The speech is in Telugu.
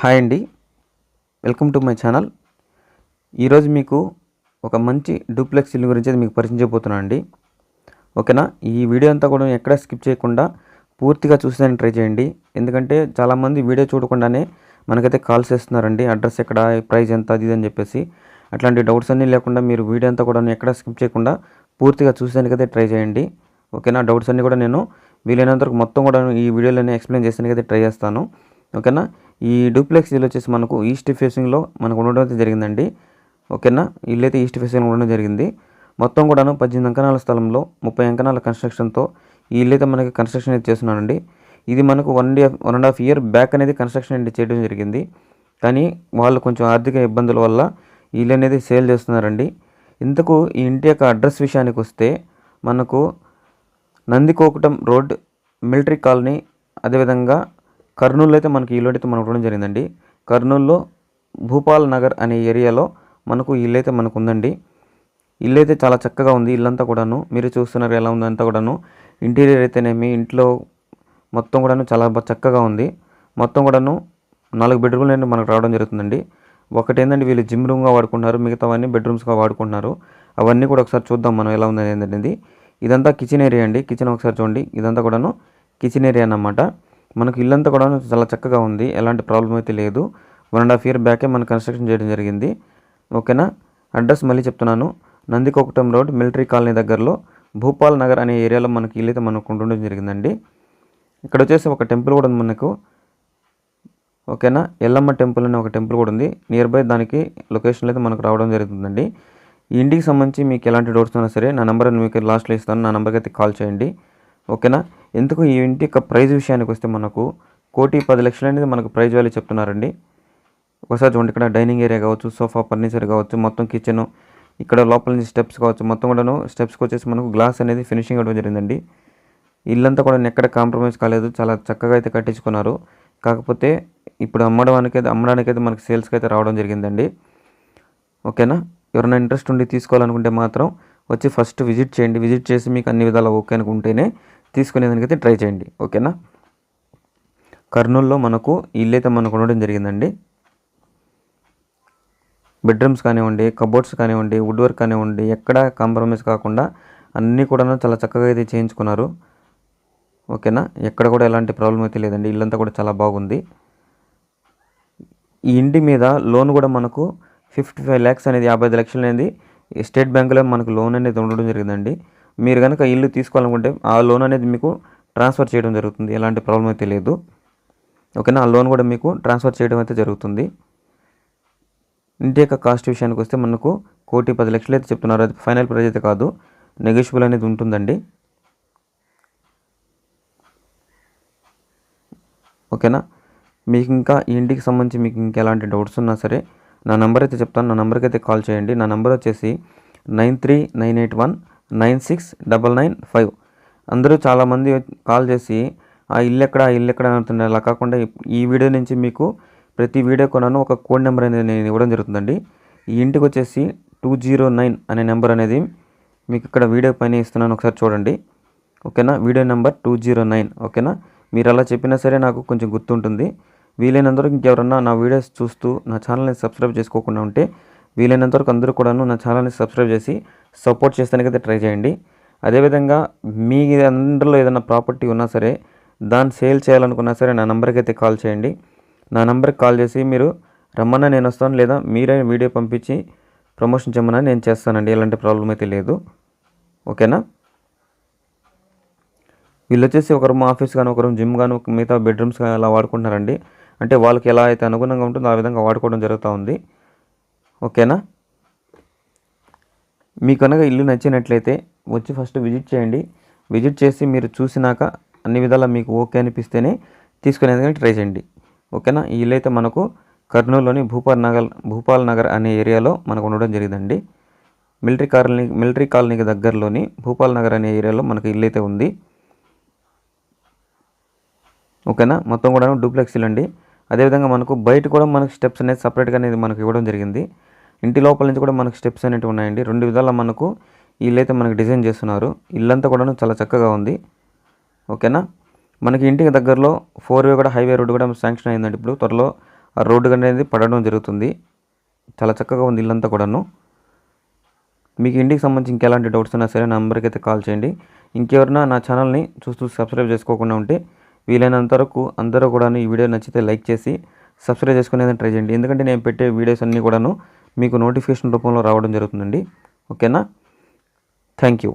హాయ్ అండి. Welcome to my channel. ఈరోజు మీకు ఒక మంచి డూప్లెక్స్ ఇల్లు గురించి అయితే మీకు పరిచయం చేయబోతున్నాను అండి. ఓకేనా? ఈ వీడియో అంతా కూడా ఎక్కడ స్కిప్ చేయకుండా పూర్తిగా చూసేదానికి ట్రై చేయండి. ఎందుకంటే చాలామంది వీడియో చూడకుండానే మనకైతే కాల్స్ చేస్తున్నారండి అడ్రస్ ఎక్కడ ప్రైస్ ఎంత అది ఇది అని చెప్పేసి. అట్లాంటి డౌట్స్ అన్నీ లేకుండా మీరు వీడియో అంతా కూడా ఎక్కడ స్కిప్ చేయకుండా పూర్తిగా చూసేదానికైతే ట్రై చేయండి. ఓకేనా? డౌట్స్ అన్నీ కూడా నేను వీలైనంత వరకు మొత్తం కూడా ఈ వీడియోలోనే ఎక్స్ప్లెయిన్ చేసేందుకైతే ట్రై చేస్తాను. ఓకేనా? ఈ డూప్లెక్స్ ఇల్లు వచ్చేసి మనకు ఈస్ట్ ఫేసింగ్లో మనకు ఉండడం అయితే జరిగిందండి. ఓకేనా? ఇల్లు అయితే ఈస్ట్ ఫేసింగ్లో ఉండడం జరిగింది. మొత్తం కూడాను పద్దెనిమిది అంకణాల స్థలంలో ముప్పై అంకణాల కన్స్ట్రక్షన్తో ఈ ఇల్లు అయితే మనకి కన్స్ట్రక్షన్ అయితే చేస్తున్నానండి ఇది మనకు one day one and half year back అనేది కన్స్ట్రక్షన్ అనేది చేయడం జరిగింది. కానీ వాళ్ళు కొంచెం ఆర్థిక ఇబ్బందుల వల్ల ఇల్లు అనేది సేల్ చేస్తున్నారండి. ఇంతకు ఈ ఇంటి యొక్క అడ్రస్ విషయానికి వస్తే మనకు నందికోకుటం రోడ్ మిలిటరీ కాలనీ అదేవిధంగా కర్నూలు అయితే మనకి ఇల్లు అయితే మనకు ఉండడం జరిగిందండి. కర్నూలులో భూపాల్ నగర్ అనే ఏరియాలో మనకు ఇల్లు అయితే మనకు ఉందండి ఇల్లు అయితే చాలా చక్కగా ఉంది ఇల్లంతా కూడాను. మీరు చూస్తున్నారు ఎలా ఉందంతా కూడాను. ఇంటీరియర్ అయితేనేమి ఇంట్లో మొత్తం కూడాను చాలా చక్కగా ఉంది. మొత్తం కూడాను నాలుగు బెడ్రూమ్లు అనేది మనకు రావడం జరుగుతుందండి. ఒకటి ఏంటంటే వీళ్ళు జిమ్ రూమ్గా వాడుకుంటున్నారు మిగతావన్నీ బెడ్రూమ్స్గా వాడుకుంటున్నారు. అవన్నీ కూడా ఒకసారి చూద్దాం మనం ఎలా ఉంది ఏంటంటే ఇదంతా కిచెన్ ఏరియా అండి. కిచెన్ ఒకసారి చూడండి. ఇదంతా కూడాను కిచెన్ ఏరియా అన్నమాట. మనకు ఇల్లంతా కూడా చాలా చక్కగా ఉంది. ఎలాంటి ప్రాబ్లం అయితే లేదు. వన్ అండ్ హాఫ్ ఇయర్ బ్యాకే మన కన్స్ట్రక్షన్ చేయడం జరిగింది. ఓకేనా అడ్రస్ మళ్ళీ చెప్తున్నాను. నందికొకటం రోడ్ మిలిటరీ కాలనీ దగ్గరలో భూపాల్ నగర్ అనే ఏరియాలో మనకి ఇల్లు అయితే మనకు ఉండడం జరిగిందండి. ఇక్కడ వచ్చేసి ఒక టెంపుల్ కూడా ఉంది మనకు. ఓకేనా ఎల్లమ్మ టెంపుల్ అనే ఒక టెంపుల్ కూడా ఉంది. నియర్ బై దానికి లొకేషన్లో అయితే మనకు రావడం జరుగుతుందండి. ఈ ఇంటికి సంబంధించి మీకు ఎలాంటి డౌట్స్ ఉన్నా సరే నా నెంబర్ మీకు లాస్ట్లో ఇస్తాను. నా నెంబర్కి అయితే కాల్ చేయండి. ఓకేనా ఎందుకు ఈ ఇంటి యొక్క ప్రైజ్ విషయానికి వస్తే మనకు కోటి పది లక్షలు అనేది మనకు ప్రైజ్ వాల్యూ చెప్తున్నారండి. ఒకసారి చూడండి ఇక్కడ డైనింగ్ ఏరియా కావచ్చు సోఫా ఫర్నిచర్ కావచ్చు మొత్తం కిచెన్ ఇక్కడ లోపల నుంచి స్టెప్స్ కావచ్చు మొత్తం కూడాను స్టెప్స్కి వచ్చేసి మనకు గ్లాస్ అనేది ఫినిషింగ్ అవ్వడం జరిగిందండి. ఇల్లంతా కూడా ఎక్కడ కాంప్రమైజ్ కాలేదు చాలా చక్కగా అయితే కట్టించుకున్నారు. కాకపోతే ఇప్పుడు అమ్మడానికి అయితే అమ్మడానికి అయితే మనకి సేల్స్కి అయితే రావడం జరిగిందండి. ఓకేనా? ఎవరైనా ఇంట్రెస్ట్ ఉండి తీసుకోవాలనుకుంటే మాత్రం వచ్చి ఫస్ట్ విజిట్ చేయండి. విజిట్ చేసి మీకు అన్ని విధాలు ఓకే అనుకుంటేనే తీసుకునేదానికైతే ట్రై చేయండి. ఓకేనా? కర్నూలులో మనకు ఇల్లు అయితే మనకు ఉండడం జరిగిందండి. బెడ్రూమ్స్ కానివ్వండి కబోర్డ్స్ కానివ్వండి వుడ్ వర్క్ కానివ్వండి ఎక్కడ కాంప్రమైజ్ కాకుండా అన్నీ కూడా చాలా చక్కగా అయితే చేయించుకున్నారు. ఓకేనా? ఎక్కడ కూడా ఎలాంటి ప్రాబ్లం అయితే లేదండి. ఇల్లంతా కూడా చాలా బాగుంది. ఈ ఇంటి మీద లోన్ కూడా మనకు ఫిఫ్టీ ఫైవ్ ల్యాక్స్ అనేది యాభై ఐదు లక్షలు అనేది స్టేట్ బ్యాంకులో మనకు లోన్ అనేది ఉండడం జరిగిందండి. మీరు కనుక ఇల్లు తీసుకోవాలనుకుంటే ఆ లోన్ అనేది మీకు ట్రాన్స్ఫర్ చేయడం జరుగుతుంది. ఎలాంటి ప్రాబ్లం అయితే లేదు. ఓకేనా? ఆ లోన్ కూడా మీకు ట్రాన్స్ఫర్ చేయడం అయితే జరుగుతుంది. ఇంటి యొక్క కాస్ట్ విషయానికి వస్తే మనకు కోటి పది లక్షలు అయితే చెప్తున్నారు. అది ఫైనల్ ప్రైజ్ అయితే కాదు. నెగోషియబుల్ అనేది ఉంటుందండి. ఓకేనా? మీకు ఇంకా ఈ ఇంటికి సంబంధించి మీకు ఇంకా ఎలాంటి డౌట్స్ ఉన్నా సరే నా నెంబర్ అయితే చెప్తాను. నా నెంబర్కి అయితే కాల్ చేయండి. నా నెంబర్ వచ్చేసి nine three nine eight one nine six double nine five. అందరూ చాలామంది కాల్ చేసి ఆ ఇల్లు ఎక్కడ ఆ ఇల్లు ఎక్కడ అంటున్నారు. అలా కాకుండా ఈ వీడియో నుంచి మీకు ప్రతి వీడియో కొనను ఒక కోడ్ నెంబర్ అనేది నేను ఇవ్వడం జరుగుతుందండి. ఈ ఇంటికి వచ్చేసి టూ జీరో నైన్ అనే నెంబర్ అనేది మీకు ఇక్కడ వీడియో పైన ఇస్తున్నాను. ఒకసారి చూడండి. ఓకేనా? Video number two zero nine. ఓకేనా? మీరు అలా చెప్పినా సరే నాకు కొంచెం గుర్తుంటుంది. వీలైనంతవరకు ఇంకెవరన్నా నా వీడియోస్ చూస్తూ నా ఛానల్ని సబ్స్క్రైబ్ చేసుకోకుండా ఉంటే వీలైనంతవరకు అందరూ కూడాను నా ఛానల్ని సబ్స్క్రైబ్ చేసి సపోర్ట్ చేస్తానికైతే ట్రై చేయండి. అదేవిధంగా మీ అందరిలో ఏదైనా ప్రాపర్టీ ఉన్నా సరే దాన్ని సేల్ చేయాలనుకున్నా సరే నా నెంబర్కి అయితే కాల్ చేయండి. నా నెంబర్కి కాల్ చేసి మీరు రమ్మన్నా నేను వస్తాను లేదా మీరే వీడియో పంపించి ప్రమోషన్ చేయమన్నా నేను చేస్తానండి. ఎలాంటి ప్రాబ్లం అయితే లేదు. ఓకేనా? వీళ్ళు వచ్చేసి ఒకరు మా ఆఫీస్ కానీ ఒకరు జిమ్ కానీ మిగతా బెడ్రూమ్స్ కానీ అలా వాడుకుంటున్నారండి. అంటే వాళ్ళకి ఎలా అయితే అనుగుణంగా ఉంటుందో ఆ విధంగా వాడుకోవడం జరుగుతూ ఉంది. ఓకేనా? మీకు కనుక ఇల్లు నచ్చినట్లయితే వచ్చి ఫస్ట్ విజిట్ చేయండి. విజిట్ చేసి మీరు చూసినాక అన్ని విధాలా మీకు ఓకే అనిపిస్తేనే తీసుకునేందుకు ట్రై చేయండి. ఓకేనా? ఈ ఇల్లు అయితే మనకు కర్నూలులోని భూపాల్ నగర్ భూపాల్ నగర్ అనే ఏరియాలో మనకు ఉండడం జరిగిందండి. మిలిటరీ కాలనీ మిలిటరీ కాలనీకి దగ్గరలోని భూపాల్ నగర్ అనే ఏరియాలో మనకు ఇల్లు అయితే ఉంది. ఓకేనా? మొత్తం కూడా డూప్లెక్స్ ఇల్లు అండి. అదేవిధంగా మనకు బయట కూడా మనకు స్టెప్స్ అనేది సపరేట్గా అనేది మనకు ఇవ్వడం జరిగింది. ఇంటి లోపల నుంచి కూడా మనకు స్టెప్స్ అనేవి ఉన్నాయండి. రెండు విధాల మనకు ఇల్లైతే మనకి మనకు డిజైన్ చేస్తున్నారు. ఇల్లంతా కూడా చాలా చక్కగా ఉంది. ఓకేనా? మనకి ఇంటికి దగ్గరలో ఫోర్ వే కూడా హైవే రోడ్ కూడా శాంక్షన్ అయిందండి ఇప్పుడు. త్వరలో ఆ రోడ్డు అనేది పడడం జరుగుతుంది. చాలా చక్కగా ఉంది ఇల్లంతా కూడాను. మీకు ఇంటికి సంబంధించి ఇంకెలాంటి డౌట్స్ ఉన్నా సరే నా నెంబర్కి అయితే కాల్ చేయండి. ఇంకెవరైనా నా ఛానల్ని చూస్తూ సబ్స్క్రైబ్ చేసుకోకుండా ఉంటే వీలైనంత వరకు అందరూ కూడా ఈ వీడియో నచ్చితే లైక్ చేసి సబ్స్క్రైబ్ చేసుకునేది ట్రై చేయండి. ఎందుకంటే నేను పెట్టే వీడియోస్ అన్నీ కూడాను మీకు నోటిఫికేషన్ రూపంలో రావడం జరుగుతుందండి. ఓకేనా? Thank you.